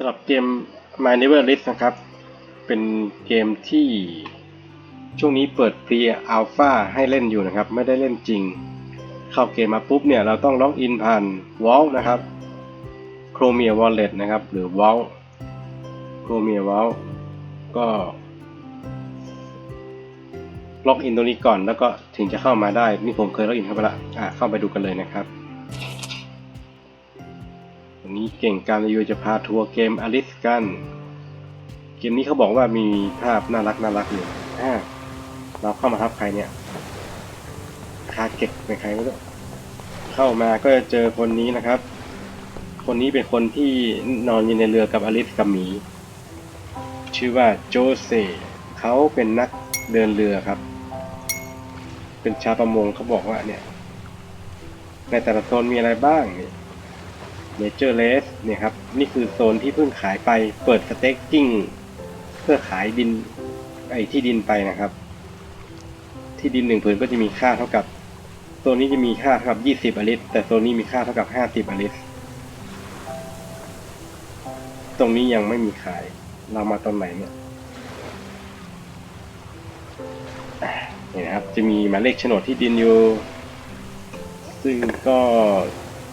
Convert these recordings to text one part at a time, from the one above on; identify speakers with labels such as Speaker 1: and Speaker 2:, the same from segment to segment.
Speaker 1: สำหรับเกม My Never List นะครับ เป็นเกมที่ช่วงนี้เปิดฟรีอัลฟาให้เล่นอยู่นะครับ ไม่ได้เล่นจริง เข้าเกมมาปุ๊บเนี่ย เราต้องล็อกอินผ่าน Vault นะครับ Chromia Wallet นะครับ หรือ Vault Chromia Vault ก็ล็อกอินตรงนี้ก่อนแล้วก็ถึงจะเข้ามาได้ นี่ผมเคยล็อกอินเข้าไปละอะเข้าไปดูกันเลยนะครับ นี้เก่งการรีวิวจะพาทัวร์เกมอลิสกัน เกมนี้เขาบอกว่ามีภาพน่ารักน่ารักอยู่อ่าเราเข้ามาทับใครเนี่ยคาเก็ตเป็นใครไม่รู้เข้ามาก็จะเจอคนนี้นะครับ คนนี้เป็นคนที่นอนอยู่ในเรือกับอลิสกับหมี ชื่อว่าโจเซเขาเป็นนักเดินเรือครับ เป็นชาวประมงเขาบอกว่าเนี่ย ในแต่ละโซนมีอะไรบ้างเนี่ย เนเจอร์เลสเนี่ยครับ นี่คือโซนที่เพิ่งขายไปเปิดสเต็กกิ้งเพื่อขายดินไอ้ที่ดินไปนะครับ ที่ดินหนึ่งผืนก็จะมีค่าเท่ากับโซนนี้จะมีค่าเท่ากับยี่สิบอลิตแต่โซนนี้มีค่าเท่ากับห้าสิบอลิตตรงนี้ยังไม่มีขายเรามาตอนไหนเนี่ยนี่นะครับ จะมีหมายเลขโฉนดที่ดินอยู่ ซึ่งก็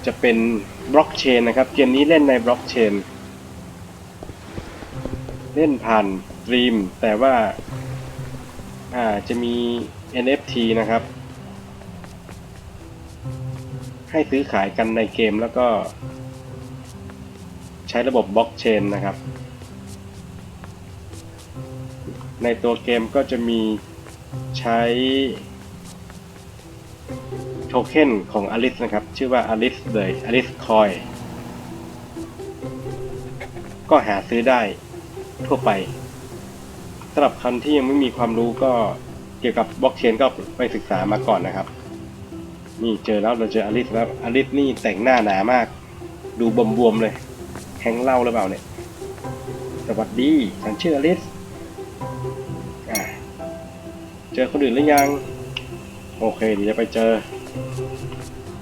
Speaker 1: จะเป็นบล็อกเชนนะครับ เกมนี้เล่นในบล็อกเชน เล่นผ่านสตรีม แต่ว่าอ่าจะมี NFT นะครับ ให้ซื้อขายกันในเกมแล้วก็ ใช้ระบบบล็อกเชนนะครับ ในตัวเกมก็จะมีใช้ เค็นของ Alice นะครับ ชื่อว่า Alice เลย Alice Coin ก็หาซื้อได้ทั่วไปสำหรับคนที่ยังไม่มีความรู้ก็เกี่ยวกับบล็อกเชนก็ไปศึกษามาก่อนนะครับ นี่เจอแล้วเราเจอ Alice แล้ว Alice นี่แต่งหน้าหนามาก ดูบวมๆเลยแข็งเล่าหรือเปล่าเนี่ย สวัสดีฉันชื่อ Alice อะเจอคนอื่นหรือยัง โอเคเดี๋ยวจะไปเจอ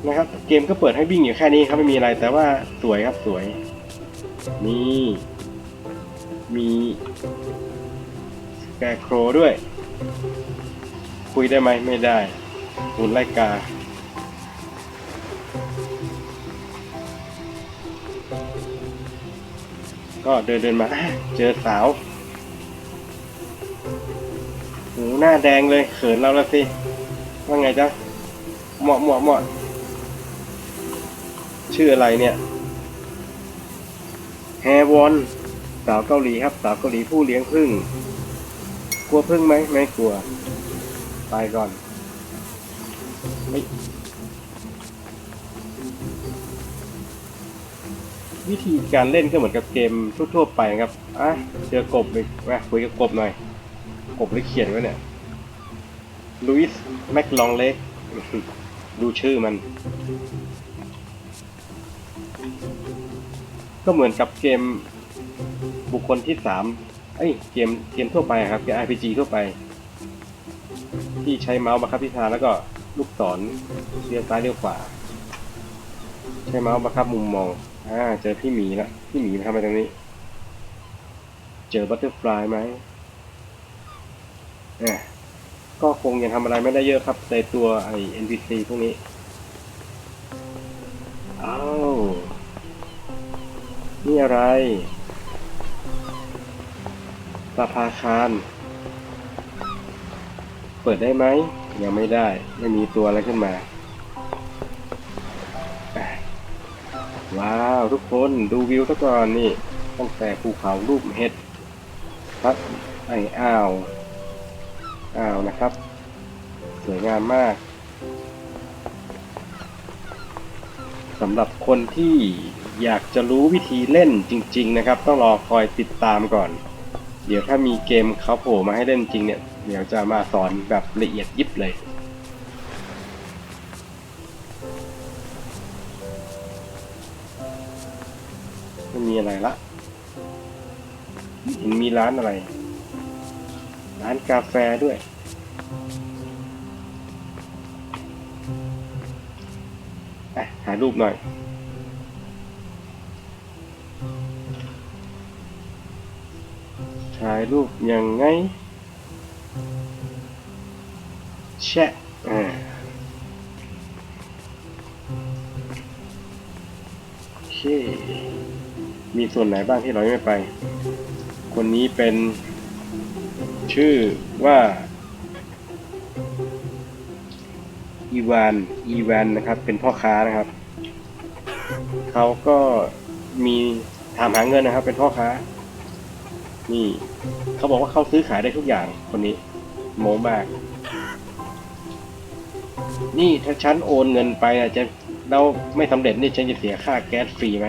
Speaker 1: นะครับ เกมก็เปิดให้วิ่งอยู่แค่นี้ครับไม่มีอะไรแต่ว่าสวยครับสวย นี่มีแกโครด้วย คุยได้ไหมไม่ได้หุ่นไล่กาก็เดินเดินมาเจอสาวหูหน้าแดงเลยเขินเราแล้วสิ ว่าไงจ๊ะเหมาะเหมาะเหมาะ ชื่ออะไรเนี่ยแฮวอนสาวเกาหลีครับสาวเกาหลีผู้เลี้ยงพึ่งกลัวพึ่งไหมไม่กลัวไปก่อนวิธีการเล่นก็เหมือนกับเกมทั่วๆไปครับอะเจอกบเลยมาคุยกับกบหน่อย กบหรือเขียนไว้เนี่ยลุยส์แมคลองเล็กดูชื่อมัน ก็เหมือนกับเกมบุคคลที่สามเอ้ยเกมเกมทั่วไปครับเกม RPG ทั่วไป ที่ใช้เมาส์บังคับทิศทางแล้วก็ลูกศรเลี้ยวซ้ายเลี้ยวขวาใช้เมาส์บังคับมุมมองอ่าเจอพี่หมีละพี่หมีทำอะไรตรงนี้ เจอบัตเตอร์ฟลายไหมอ่าก็คงยังทำอะไรไม่ได้เยอะครับในตัวไอ้ NPC พวกนี้ นี่อะไรสภาคาร เปิดได้ไหม ยังไม่ได้ ไม่มีตัวอะไรขึ้นมา ว้าว ทุกคนดูวิวซะก่อนนี่ ตั้งแต่ภูเขารูปเห็ดพัดไออ้าว อ้าวนะครับ สวยงามมากสำหรับคนที่ อยากจะรู้วิธีเล่นจริง ๆ นะครับ ต้องรอคอยติดตามก่อน เดี๋ยวถ้ามีเกมเขาโผล่มาให้เล่นจริงเนี่ย เดี๋ยวจะมาสอนแบบละเอียดยิบเลยไม่มีอะไรละเห็นมีร้านอะไร ร้านกาแฟด้วยอะถ่ายรูปหน่อย รูปยังไง แชะอ่าโอเค มีส่วนไหนบ้างที่เรายังไม่ไป คนนี้เป็นชื่อว่าอีวาน อีวานนะครับ เป็นพ่อค้านะครับ เขาก็มีถามหาเงินนะครับ เป็นพ่อค้า นี่ เขาบอกว่าเขาซื้อขายได้ทุกอย่างคนนี้โมมาก นี่ถ้าฉันโอนเงินไปอะจะเราไม่สำเร็จนี่ฉันจะเสียค่าแก๊สฟรีไหม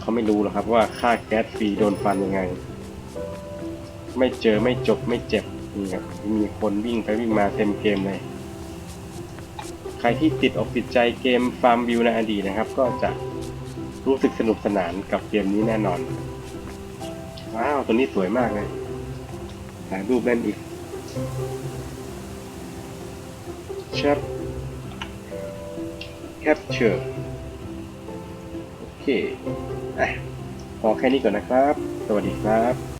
Speaker 1: เขาไม่รู้หรอกครับว่าค่าแก๊สฟรีโดนฟันยังไง ไม่เจอไม่จบไม่เจ็บนี่ครับมีคนวิ่งไปวิ่งมาเต็มเกมเลย ใครที่ติดอกติดใจเกมฟาร์มวิวในอดีตนะครับ ก็จะรู้สึกสนุกสนานกับเกมนี้แน่นอน ว้าวตัวนี้สวยมากเลยถ่ายรูปเล่นอีกชัด capture โอเคอะพอแค่นี้ก่อนนะครับ สวัสดีครับ